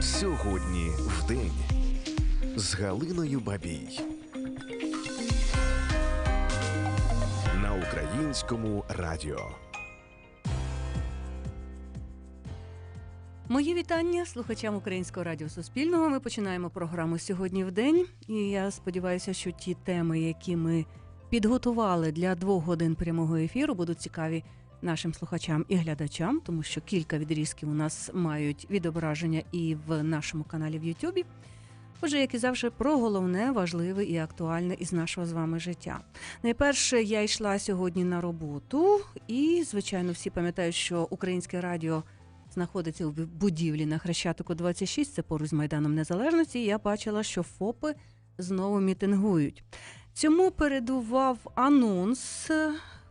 Сьогодні в день з Галиною Бабій. На українському радіо. Мої вітання слухачам Українського радіо Суспільного. Ми починаємо програму сьогодні в день, і я сподіваюся, що ті теми, які ми підготували для двох годин прямого ефіру, будуть цікаві нашим слухачам і глядачам, тому що кілька відрізків у нас мають відображення і в нашому каналі в Ютубі. Отже, як і завжди, про головне, важливе і актуальне із нашого з вами життя. Найперше, я йшла сьогодні на роботу, і звичайно, всі пам'ятають, що українське радіо знаходиться у будівлі на Хрещатику 26, це поруч з Майданом Незалежності. і Я бачила, що ФОПи знову мітингують. Цьому передував анонс,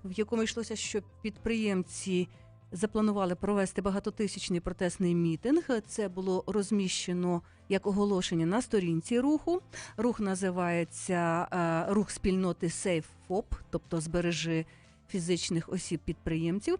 в якому йшлося, що підприємці запланували провести багатотисячний протестний мітинг. Це було розміщено як оголошення на сторінці руху. Рух називається е, рух спільноти SafeFop, тобто збережи фізичних осіб підприємців.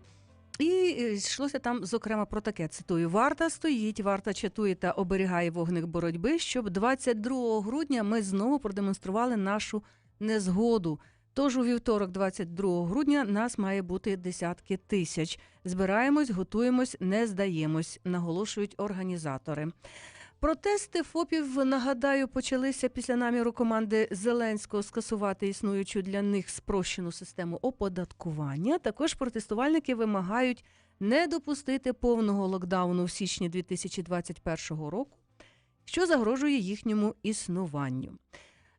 І е, йшлося там, зокрема, про таке цитую: варта стоїть, варта чатує та оберігає вогник боротьби, щоб 22 грудня ми знову продемонстрували нашу незгоду. Тож у вівторок, 22 грудня, нас має бути десятки тисяч. Збираємось, готуємось, не здаємось, наголошують організатори. Протести ФОПів, нагадаю, почалися після наміру команди Зеленського скасувати існуючу для них спрощену систему оподаткування. Також протестувальники вимагають не допустити повного локдауну в січні 2021 року, що загрожує їхньому існуванню.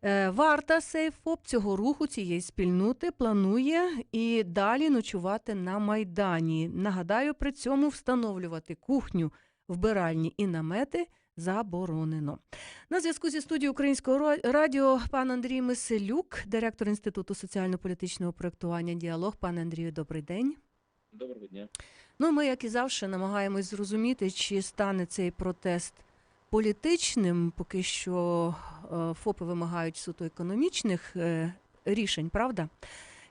Е, Варта Сейфоп цього руху цієї спільноти планує і далі ночувати на майдані. Нагадаю, при цьому встановлювати кухню, вбиральні і намети заборонено. На зв'язку зі студією Українського радіо пан Андрій Миселюк, директор Інституту соціально-політичного проєктування Діалог. Пане Андрію, добрий день. Доброго дня. Ну, ми, як і завжди, намагаємось зрозуміти, чи стане цей протест політичним. Поки що е, ФОПи вимагають суто економічних е, рішень, правда?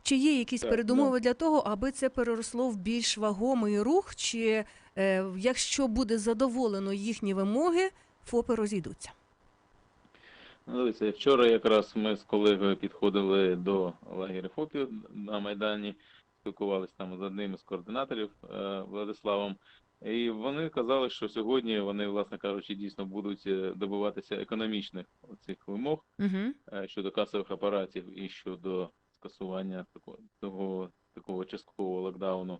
Чи є якісь Так, передумови для того, аби це переросло в більш вагомий рух? Чи е, якщо буде задоволено їхні вимоги, ФОПи розійдуться? Ну, дивіться, вчора якраз ми з колегою підходили до лагеря ФОПів на Майдані, спілкувалися там з одним із координаторів е, Владиславом. І вони казали, що сьогодні вони, власне кажучи, дійсно будуть е, добиватися економічних цих вимог Угу. щодо касових апаратів і щодо скасування такого, того, такого часткового локдауну.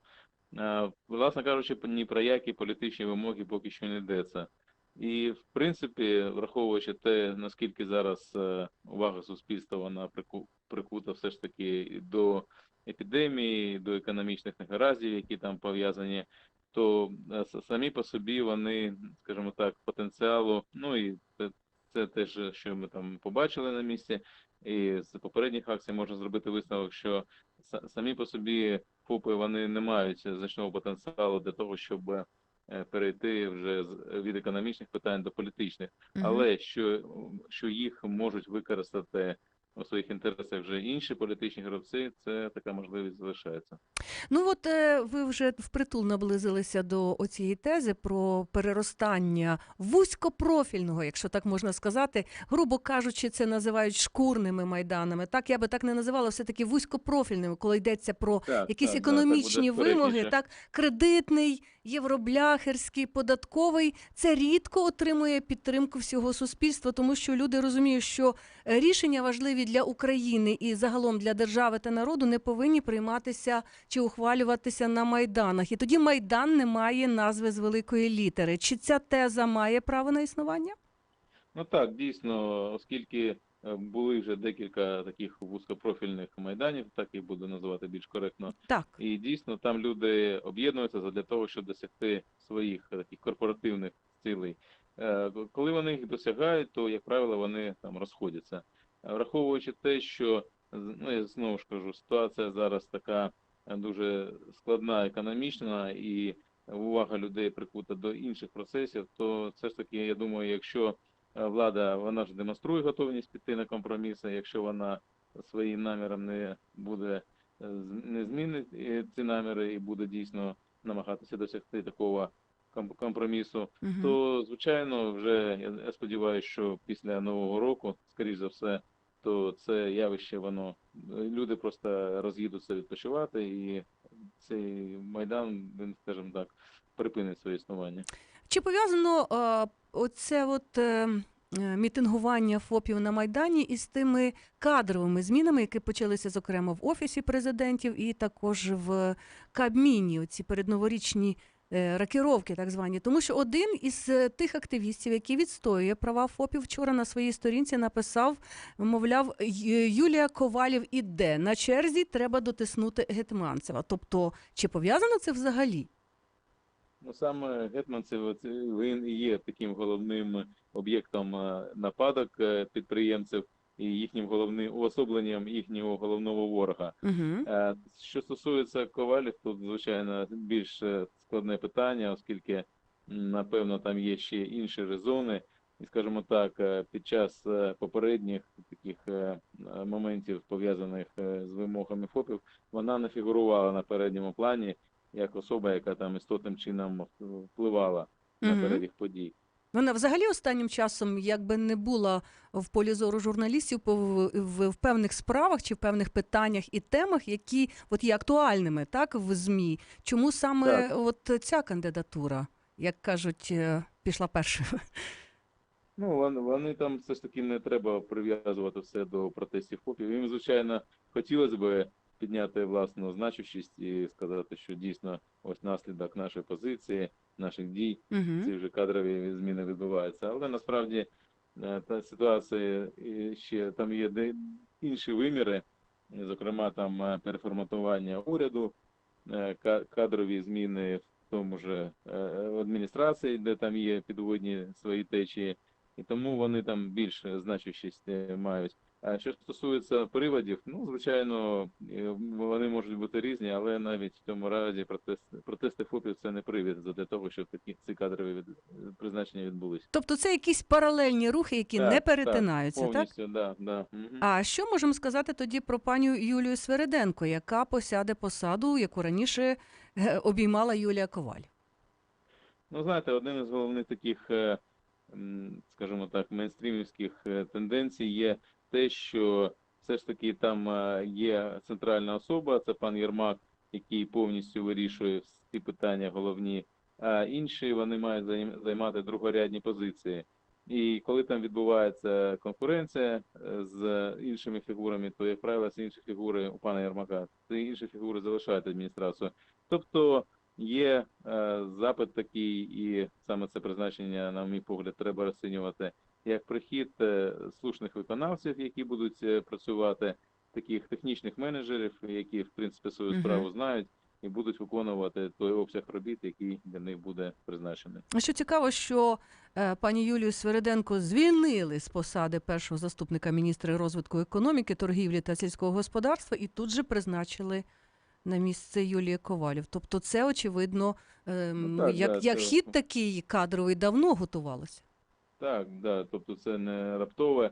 Е, Власне кажучи, ні про які політичні вимоги поки що не йдеться. І, в принципі, враховуючи те, наскільки зараз увага суспільства вона прику- прикута все ж таки до епідемії, до економічних негараздів, які там пов'язані, то е, самі по собі вони, скажімо так, потенціалу, ну і це, це теж, що ми там побачили на місці, і з попередніх акцій можна зробити висновок, що самі по собі ФОПи вони не мають значного потенціалу для того, щоб е, перейти вже від економічних питань до політичних, але що, що їх можуть використати у своїх інтересах вже інші політичні гравці, це така можливість залишається. Ну от е, ви вже впритул наблизилися до оцієї тези про переростання вузькопрофільного, якщо так можна сказати, грубо кажучи, це називають шкурними майданами. Так я би так не називала, все таки вузькопрофільними, коли йдеться про Так, якісь так, економічні так вимоги, так кредитний, євробляхерський, податковий. Це рідко отримує підтримку всього суспільства, тому що люди розуміють, що е, рішення важливі для України і загалом для держави та народу не повинні прийматися чи ухвалюватися на майданах. І тоді майдан не має назви з великої літери. Чи ця теза має право на існування? Ну так, дійсно, оскільки були вже декілька таких вузькопрофільних майданів, так і буду називати більш коректно. Так. І дійсно там люди об'єднуються для того, щоб досягти своїх е, таких корпоративних цілей. Е, Коли вони їх досягають, то, як правило, вони там розходяться. Е, Враховуючи те, що ну, я знову ж кажу, ситуація зараз така е, дуже складна економічна і увага людей прикута до інших процесів, то все ж таки, я думаю, якщо е, влада вона ж демонструє готовність піти на компроміси, якщо вона своїм наміром не буде е, не змінить е, ці наміри і буде дійсно намагатися досягти такого компромісу, Мгм. то звичайно, вже я, сподіваюся, що після нового року, скоріш за все, то це явище воно люди просто роз'їдуться відпочивати, і цей майдан, він, скажімо так, припинить своє існування. Чи пов'язано е, оце от е, е, мітингування ФОПів на Майдані із тими кадровими змінами, які почалися, зокрема, в Офісі президентів і також в Кабміні, оці передноворічні е, ракіровки, так звані. Тому що один із тих активістів, який відстоює права ФОПів, вчора на своїй сторінці написав, мовляв, Юлія Ковалів іде. На черзі треба дотиснути Гетманцева. Тобто, чи пов'язано це взагалі? Ну саме Гетманцев це він і є таким головним об'єктом е, нападок е, підприємців і їхнім головним уособленням їхнього головного ворога. Угу. Що стосується ковалів, тут звичайно більш складне питання, оскільки напевно там є ще інші резони. І скажімо так, під час попередніх таких моментів пов'язаних з вимогами ФОПів, вона не фігурувала на передньому плані як особа, яка там істотним чином впливала на Мгм. перебіг подій. Вона взагалі останнім часом якби не була в полі зору журналістів в, в, в певних справах чи в певних питаннях і темах, які от є актуальними, так в змі. Чому саме Так. от ця кандидатура, як кажуть, е, пішла першою? Ну, вони, вони там все ж таки не треба прив'язувати все до протестів ФОПів. Їм, звичайно, хотілося б підняти власну значущість і сказати, що дійсно ось наслідок нашої позиції, наших дій, Угу. ці вже кадрові зміни відбуваються. Але насправді е, та ситуація ще там є де інші виміри, зокрема там е, переформатування уряду, е, кадрові зміни в тому е, адміністрації, де там є підводні свої течії, і тому вони там більш значущість мають. А що стосується приводів, ну звичайно, е, вони можуть бути різні, але навіть в цьому разі протести, протести ФОПів це не привід для того, щоб такі ці кадрові від, призначення відбулись. Тобто це якісь паралельні рухи, які Так, не перетинаються, так? Повністю, да, да. Мгм. А що можемо сказати тоді про паню Юлію Свериденко, яка посяде посаду, яку раніше е, обіймала Юлія Коваль? Ну, знаєте, один із головних таких, е, скажімо так, мейнстрімівських е, тенденцій є те, що все ж таки там е, є центральна особа, це пан Єрмак, який повністю вирішує всі питання головні, а інші вони мають займати другорядні позиції. І коли там відбувається конкуренція е, з іншими фігурами, то, як правило, ці інші фігури у пана Єрмака, ці інші фігури залишають адміністрацію. Тобто є е, запит такий, і саме це призначення, на мій погляд, треба розцінювати як прихід е, слушних виконавців, які будуть е, працювати, таких технічних менеджерів, які в принципі свою справу знають і будуть виконувати той обсяг робіт, який для них буде призначений. Що цікаво, що е, пані Юлію Свериденко звільнили з посади першого заступника міністра розвитку економіки, торгівлі та сільського господарства, і тут же призначили на місце Юлії Ковалів. Тобто, це очевидно, ем, Ну, так, як, да, як це- хід такий кадровий давно готувалося. Так, да, тобто це не раптове.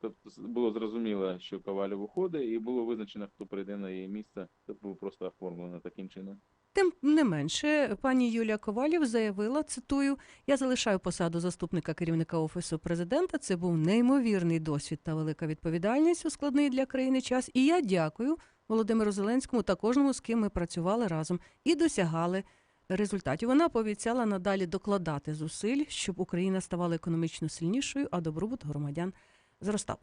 Тобто було зрозуміло, що Ковалів уходить, і було визначено, хто прийде на її місце. Це було просто оформлено таким чином. Тим не менше, пані Юлія Ковалів заявила, цитую, я залишаю посаду заступника керівника офісу президента. Це був неймовірний досвід та велика відповідальність у складний для країни час. І я дякую Володимиру Зеленському та кожному, з ким ми працювали разом і досягали результатів. Вона пообіцяла надалі докладати зусиль, щоб Україна ставала економічно сильнішою, а добробут громадян зростав.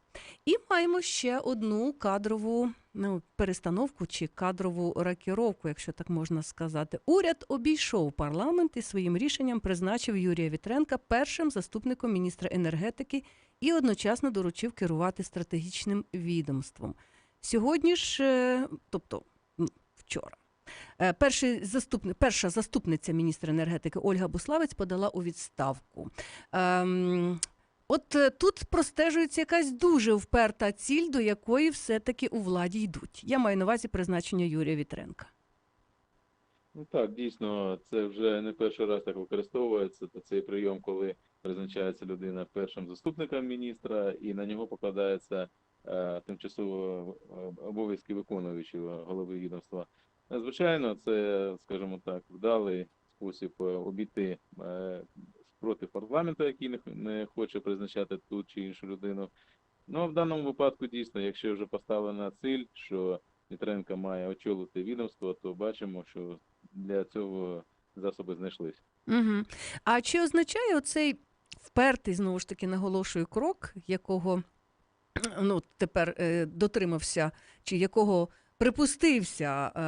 І маємо ще одну кадрову ну, перестановку чи кадрову ракіровку, якщо так можна сказати. Уряд обійшов парламент і своїм рішенням призначив Юрія Вітренка першим заступником міністра енергетики і одночасно доручив керувати стратегічним відомством. Сьогодні ж, е, тобто вчора. Е, Перший заступник, перша заступниця міністра енергетики Ольга Буславець подала у відставку. Ем, От е, тут простежується якась дуже вперта ціль, до якої все-таки у владі йдуть. Я маю на увазі призначення Юрія Вітренка. Ну так, дійсно, це вже не перший раз так використовується. Це цей прийом, коли призначається людина першим заступником міністра, і на нього покладається е, тимчасово обов'язки виконуючого голови відомства. Е, Звичайно, це, скажімо так, вдалий спосіб е, обійти е, спротив парламенту, який не, хоче призначати ту чи іншу людину. Ну, а в даному випадку дійсно, якщо вже поставлена ціль, що Вітренко має очолити відомство, то бачимо, що для цього засоби знайшлися. Угу. А чи означає оцей впертий, знову ж таки, наголошую крок, якого ну, тепер дотримався, чи якого припустився е,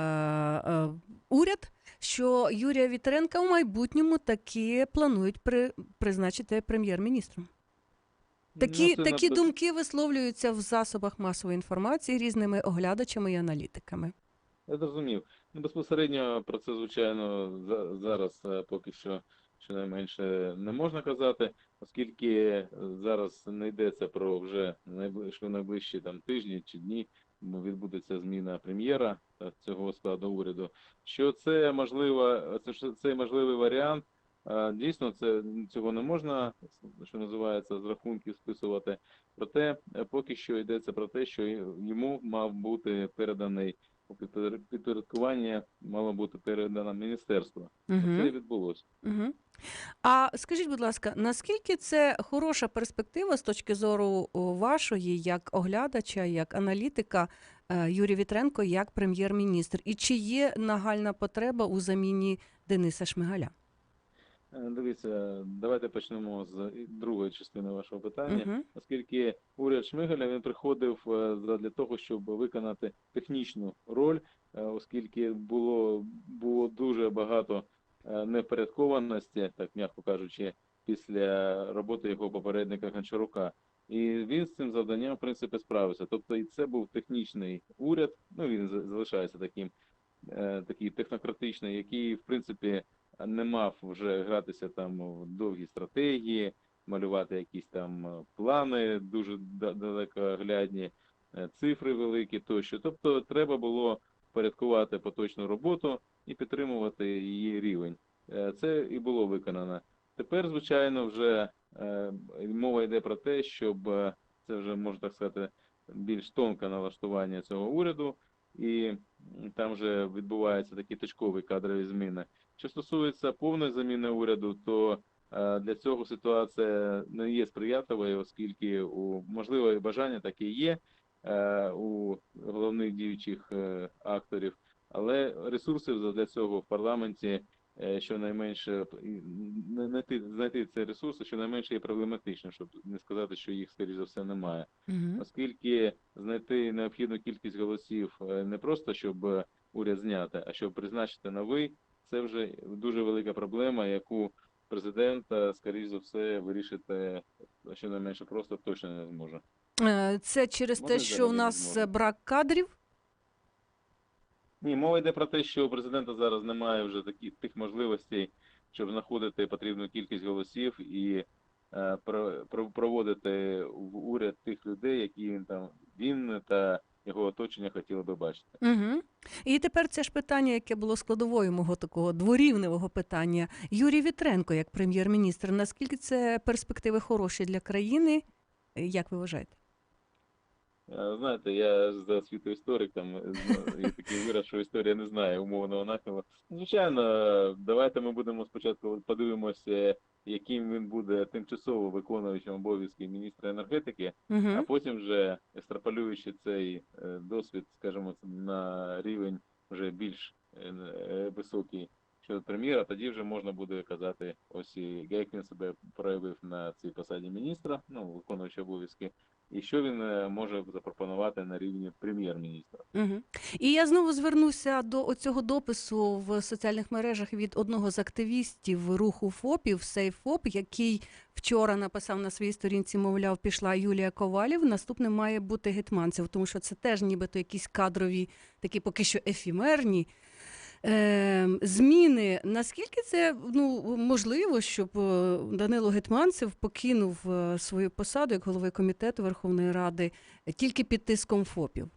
е, уряд, що Юрія Вітренка у майбутньому таки планують при, призначити прем'єр-міністром? Такі, Ну, такі напи- думки висловлюються в засобах масової інформації різними оглядачами і аналітиками. Я зрозумів. Ну, безпосередньо про це, звичайно, за- зараз е, поки що щонайменше не можна казати, оскільки е, зараз не йдеться про вже найбли- що найближчі там тижні чи дні відбудеться зміна прем'єра та цього складу уряду. Що це можливо, це що це можливий варіант. е, Дійсно, це цього не можна, що називається, з рахунків списувати. Проте е, поки що йдеться про те, що йому мав бути переданий підпорядкування мало бути передано міністерство. Угу. Це відбулося. Угу. А скажіть, будь ласка, наскільки це хороша перспектива з точки зору вашої, як оглядача, як аналітика е, Юрій Вітренко, як прем'єр-міністр? І чи є нагальна потреба у заміні Дениса Шмигаля? Е, Дивіться, давайте почнемо з другої частини вашого питання. Угу. Оскільки уряд Шмигаля він приходив е, для того, щоб виконати технічну роль, е, оскільки було було дуже багато непорядкованості, так м'яко кажучи, після роботи його попередника Гончарука. І він з цим завданням, в принципі, справився. Тобто, і це був технічний уряд. Ну він за- залишається таким, такий технократичний, який, в принципі, не мав вже гратися там в довгі стратегії, малювати якісь там е, плани дуже далекоглядні, е, цифри великі тощо. Тобто треба було впорядкувати поточну роботу і підтримувати її рівень. Е, Це і було виконано. Тепер, звичайно, вже мова йде про те, щоб це вже можна так сказати більш тонке налаштування цього уряду, і там вже відбуваються такі точкові кадрові зміни. Що стосується повної заміни уряду, то е, для цього ситуація не є сприятливою, оскільки у можливо бажання таке є е, у головних діючих е, акторів, але ресурсів для цього в парламенті щонайменше знайти, знайти ці ресурси, щонайменше є проблематично, щоб не сказати, що їх скоріш за все немає Угу. оскільки знайти необхідну кількість голосів не просто щоб уряд зняти, а щоб призначити новий, це вже дуже велика проблема, яку президент, е, скоріш за все, вирішити е, щонайменше просто точно не зможе. Е, Це через Може, те, що у нас брак кадрів? Ні, мова йде про те, що у президента зараз немає вже таких тих можливостей, щоб знаходити потрібну кількість голосів і е, про- проводити в уряд тих людей, які він там він та його оточення хотіли би бачити. Угу. І тепер це ж питання, яке було складовою мого такого дворівневого питання. Юрій Вітренко, як прем'єр-міністр, наскільки це перспективи хороші для країни? Як ви вважаєте? Е, Знаєте, я за освіту історик, там е, є такий вираз, що історія не знає умовного нахилу. Звичайно, давайте ми будемо спочатку подивимося, яким він буде тимчасово виконуючим обов'язки міністра енергетики, а Угу. потім вже екстраполюючи цей е, досвід, скажімо, на рівень вже більш високий щодо прем'єра, тоді вже можна буде казати, ось як він себе проявив на цій посаді міністра, ну виконуючи обов'язки, і що він е, може запропонувати на рівні прем'єр-міністра. Угу. І я знову звернуся до оцього допису в соціальних мережах від одного з активістів руху ФОПів, Сейфоп, який вчора написав на своїй сторінці, мовляв, пішла Юлія Ковалів. Наступним має бути Гетманцев, тому що це теж нібито якісь кадрові, такі поки що ефімерні. Е, зміни. Наскільки це ну, можливо, щоб е, Данило Гетманцев покинув е, свою посаду як голови комітету Верховної Ради е, тільки під тиском ФОПів?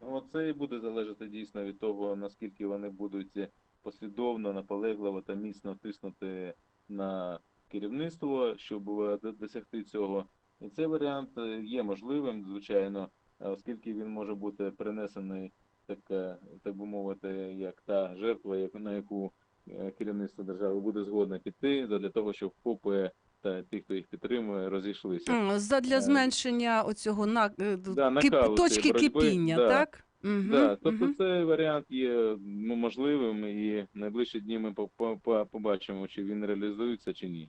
Ну, це і буде залежати дійсно від того, наскільки вони будуть послідовно, наполегливо та міцно тиснути на керівництво, щоб е, досягти цього. І цей варіант е, є можливим, звичайно, е, оскільки він може бути перенесений, так, е, так би мовити, як та жертва, на яку е, керівництво держави буде згодне піти для того, щоб ФОПи та ті, хто їх підтримує, розійшлися. М, Задля Е, зменшення оцього на, Да, кип- накалу точки боротьби, кипіння, да. так? Мгм, Да, тобто мгм. цей варіант є ну, можливим, і найближчі дні ми по- по- по- побачимо, чи він реалізується, чи ні.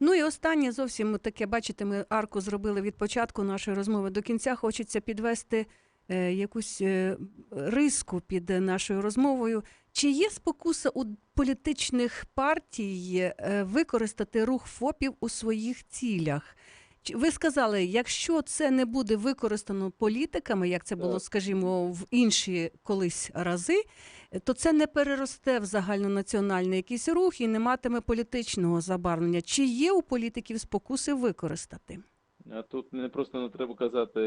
Ну і останнє зовсім таке, бачите, ми арку зробили від початку нашої розмови до кінця. Хочеться підвести якусь е, риску під е, нашою розмовою. Чи є спокуса у політичних партій е, використати рух ФОПів у своїх цілях? Ви сказали, якщо це не буде використано політиками, як це було, скажімо, в інші колись рази, то це не переросте в загальнонаціональний якийсь рух і не матиме політичного забарвлення. Чи є у політиків спокуси використати? Тут не просто не треба казати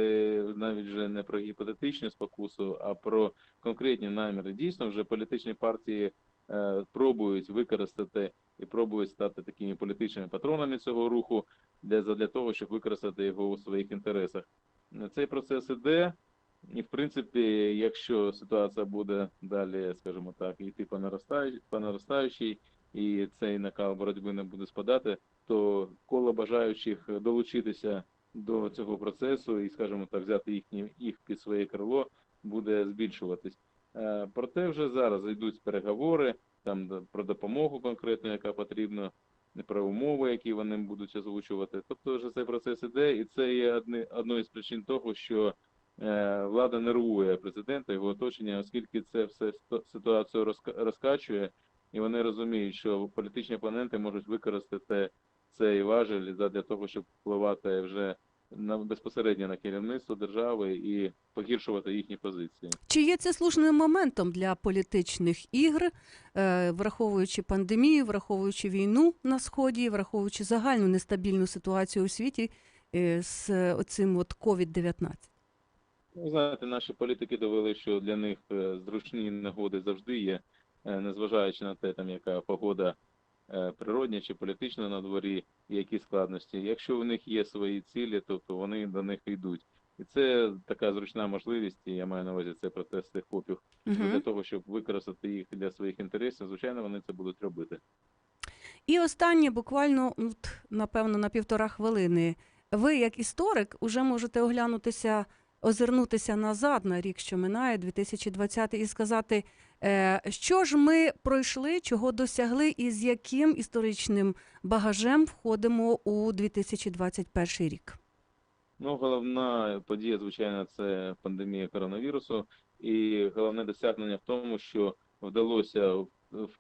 навіть вже не про гіпотетичну спокусу, а про конкретні наміри. Дійсно, вже політичні партії е, пробують використати і пробують стати такими політичними патронами цього руху для, для того, щоб використати його у своїх інтересах. Цей процес іде, і в принципі, якщо ситуація буде далі, скажімо так, йти по наростаючій, і цей накал боротьби не буде спадати, то коло бажаючих долучитися до цього процесу і, скажімо так, взяти їхні, їх під своє крило буде збільшуватись. Е, Проте вже зараз йдуть переговори там про допомогу конкретну, яка потрібна, про умови, які вони будуть озвучувати. Тобто вже цей процес іде, і це є одне, одною з причин того, що е, влада нервує президента, його оточення, оскільки це все ситуацію розка- розкачує, і вони розуміють, що політичні опоненти можуть використати цей важель для того, щоб впливати вже на безпосередньо на керівництво держави і погіршувати їхні позиції. Чи є це слушним моментом для політичних ігр, е, враховуючи пандемію, враховуючи війну на сході, враховуючи загальну нестабільну ситуацію у світі е, з оцим от COVID-19? Ви знаєте, наші політики довели, що для них е, зручні негоди завжди є, незважаючи на те, там яка погода е, природня чи політична на дворі, які складності. Якщо в них є свої цілі, тобто вони до них йдуть. І це така зручна можливість, і я маю на увазі це процес цих хопів для Угу. того, щоб використати їх для своїх інтересів. Звичайно, вони це будуть робити. І останнє, буквально, напевно, на півтора хвилини. Ви, як історик, уже можете оглянутися, озирнутися назад на рік, що минає, 2020, і сказати, е, що ж ми пройшли, чого досягли, і з яким історичним багажем входимо у 2021 рік. Ну, головна подія, звичайно, це пандемія коронавірусу, і головне досягнення в тому, що вдалося в-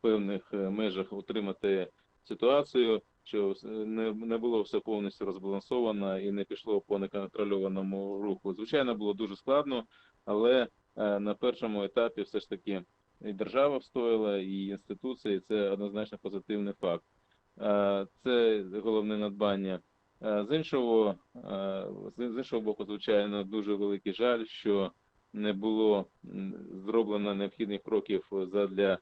певних е, межах утримати ситуацію, що не, не було все повністю розбалансовано і не пішло по неконтрольованому руху. Звичайно, було дуже складно, але е, на першому етапі все ж таки і держава встояла, і інституції це однозначно позитивний факт. Е, Це головне надбання. Е, З іншого, з іншого боку, звичайно, дуже великий жаль, що не було зроблено необхідних кроків задля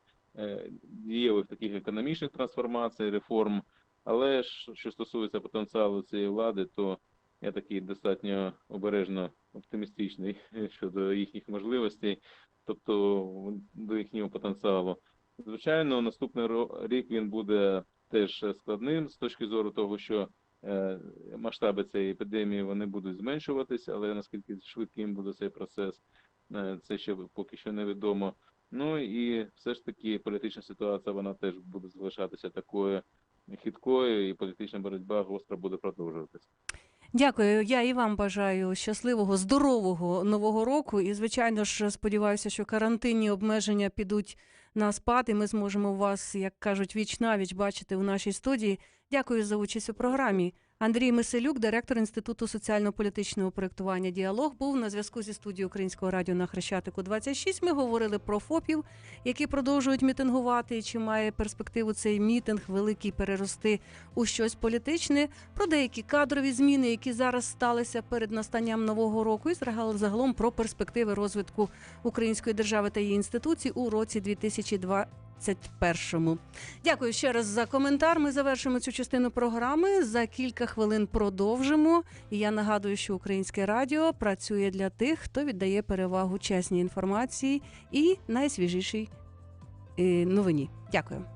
дієвих таких економічних трансформацій, реформ. Але ж, що стосується потенціалу цієї влади, то я такий достатньо обережно оптимістичний щодо їхніх можливостей, тобто до їхнього потенціалу. Звичайно, наступний рік він буде теж складним з точки зору того, що е, масштаби цієї епідемії вони будуть зменшуватися, але наскільки швидким буде цей процес, е, це ще поки що невідомо. Ну і все ж таки політична ситуація вона теж буде залишатися такою хиткою, і політична боротьба гостро буде продовжуватися. Дякую. Я і вам бажаю щасливого, здорового нового року. І, звичайно ж, сподіваюся, що карантинні обмеження підуть на спад, і ми зможемо вас, як кажуть, віч навіч бачити у нашій студії. Дякую за участь у програмі. Андрій Миселюк, директор Інституту соціально-політичного проєктування Діалог, був на зв'язку зі студією Українського радіо на Хрещатику 26. Ми говорили про ФОПів, які продовжують мітингувати. І чи має перспективу цей мітинг великий перерости у щось політичне, про деякі кадрові зміни, які зараз сталися перед настанням нового року, і загал- загалом про перспективи розвитку української держави та її інституцій у році 2021. Дякую ще раз за коментар. Ми завершимо цю частину програми. За кілька хвилин продовжимо. І я нагадую, що українське радіо працює для тих, хто віддає перевагу чесній інформації і найсвіжішій е, новині. Дякую.